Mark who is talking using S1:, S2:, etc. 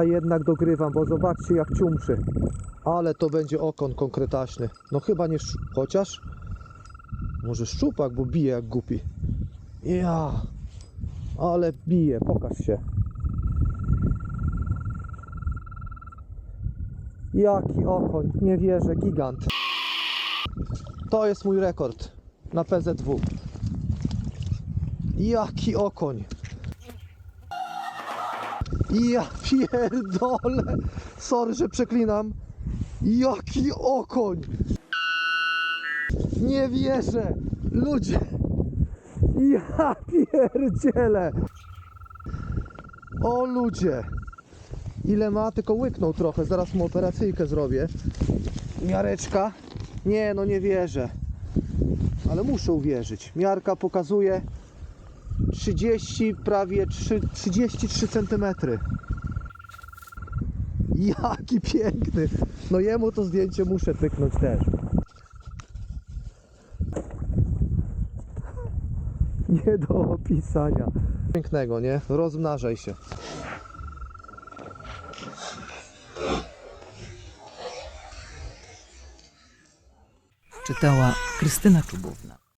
S1: A jednak dogrywam, bo zobaczcie jak ciumszy. Ale to będzie okon konkretaśny. No chyba nie szcz... chociaż... Może szczupak, bo bije jak głupi. Ja... Ale bije, pokaż się. Jaki okoń, nie wierzę, gigant. To jest mój rekord na PZW. Jaki okoń. Ja pierdolę. Sorry, że przeklinam. Jaki okoń. Nie wierzę. Ludzie. Ja pierdzielę. O ludzie. Ile ma? Tylko łyknął trochę. Zaraz mu operacyjkę zrobię. Miareczka. Nie, no nie wierzę. Ale muszę uwierzyć. Miarka pokazuje 30, prawie 3, 33 cm. Jaki piękny. No jemu to zdjęcie muszę tyknąć też. Nie do opisania. Pięknego, nie? Rozmnażaj się.
S2: Czytała Krystyna Czubówna.